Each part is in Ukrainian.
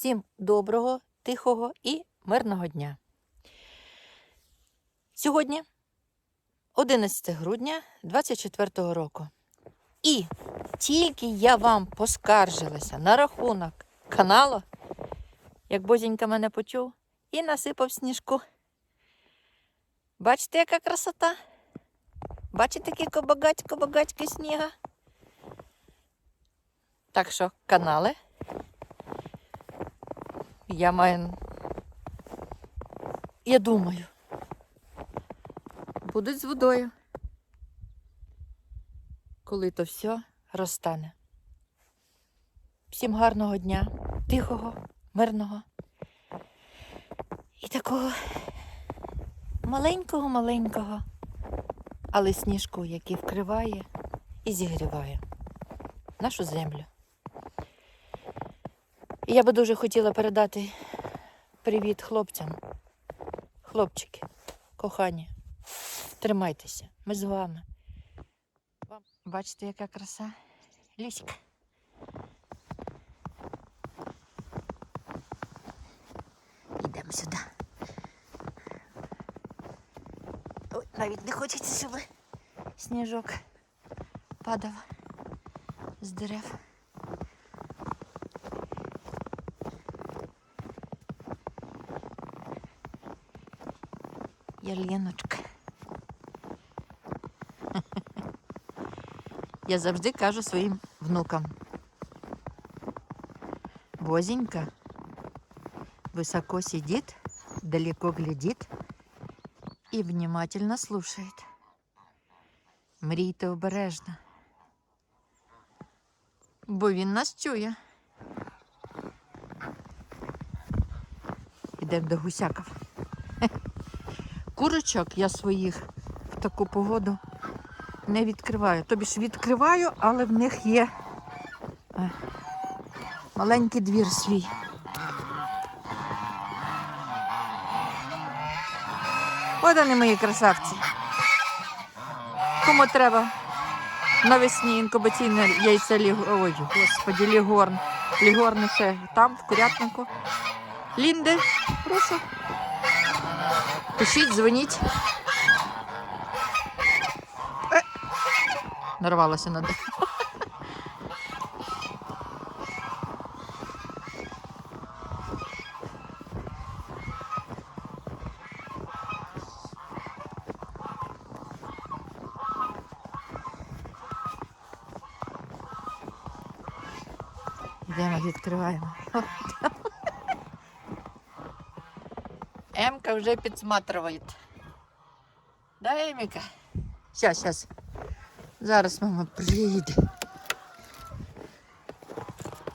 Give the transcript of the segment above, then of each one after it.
Всім доброго, тихого і мирного дня. Сьогодні 11 грудня 24 року. І тільки я вам поскаржилася на рахунок каналу, як бозінька мене почув, і насипав сніжку. Бачите, яка красота? Бачите, яке багатько багатько сніга? Так що канали. Я маю. Я думаю. Будуть з водою. Коли то все розтане. Всім гарного дня, тихого, мирного і такого маленького-маленького, але сніжку, який вкриває і зігріває нашу землю. Я би дуже хотіла передати привіт хлопцям. Хлопчики, кохані, тримайтеся, ми з вами. Бачите, яка краса? Ліська. Йдемо сюди. Ой, навіть не хочеться, щоб сніжок падав з дерев. Яліночка. Я завжди кажу своїм внукам. Бозенька высоко сидит, далеко глядит и внимательно слушает. Мрійте обережно, бо він нас чує. Ідемо до гусяків. Курочок я своїх в таку погоду не відкриваю. Тобі ж відкриваю, але в них є е, маленький двір свій. От вони мої красавці. Кому треба навесні інкубаційне яйце ліг... Ой, господі, лігорн. Лігорн ще там, в курятнику. Лінди, прошу. Пишіть, дзвоніть. Нарвалася на дерево. Йдемо, відкриваємо. Емка вже підсматриває. Да, Еміка? Щас, щас. Зараз мама приїде.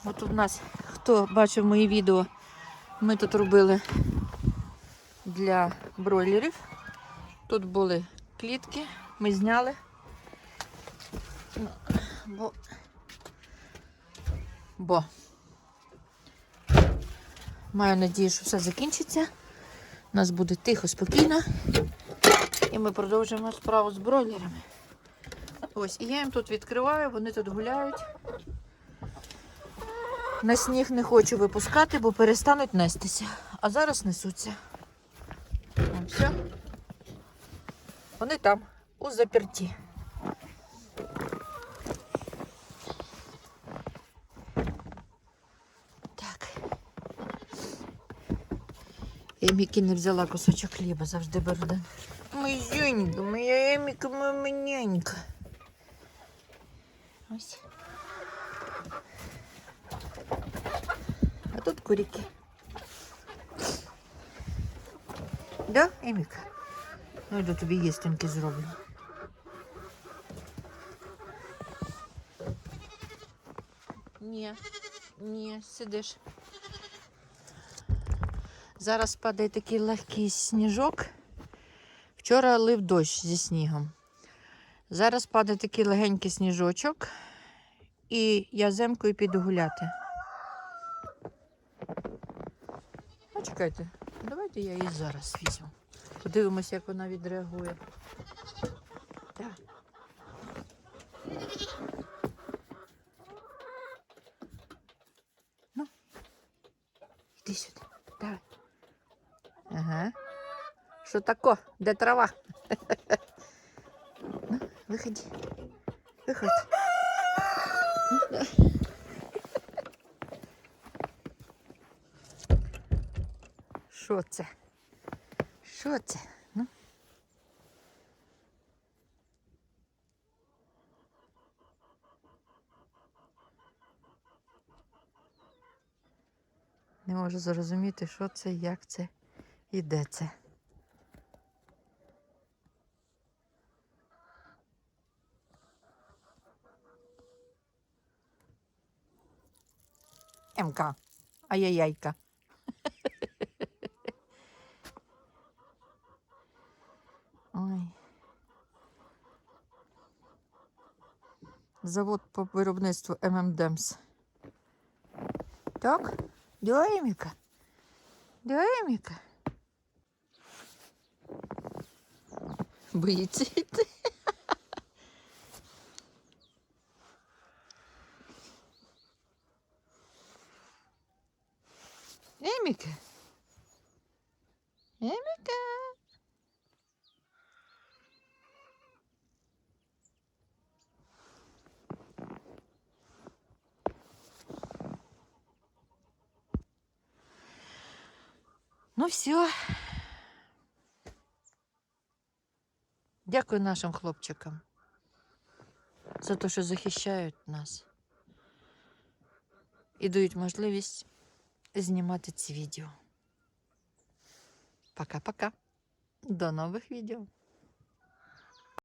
От у нас, хто бачив мої відео, ми тут робили для бройлерів. Тут були клітки, ми зняли. Бо, бо маю надію, що все закінчиться. У нас буде тихо, спокійно. І ми продовжимо справу з бройлерами. Ось, і я їм тут відкриваю, вони тут гуляють. На сніг не хочу випускати, бо перестануть нестися. А зараз несуться. Вон, все. Вони там, у заперті. Я Мікі не взяла кусочок хліба, завжди беру. да. Моя моя Еміка, моя манянька. Ось. А тут курики. Да, Еміка? Ну, йду тобі їстеньки зроблю. Ні, ні, сидиш. Зараз падає такий легкий сніжок. Вчора лив дощ зі снігом. Зараз падає такий легенький сніжочок, і я земкою піду гуляти. А чекайте, давайте я її зараз візьму. Подивимося, як вона відреагує. Так. Ну. Іди сюди. Давай. Ага. Що тако? Де трава? Ну, виходи. Виходь. Що це? Що це? Ну? Не можу зрозуміти, що це, як це і де це. МК. Ай-яй-яйка. Ой. Завод по виробництву ММДМС. Так? Дюйміка. Дюйміка. Боїться йти. Еміка. Еміка. Ну все. Дякую нашим хлопчикам за те, що захищають нас і дають можливість знімати ці відео. Пока-пока. До нових відео.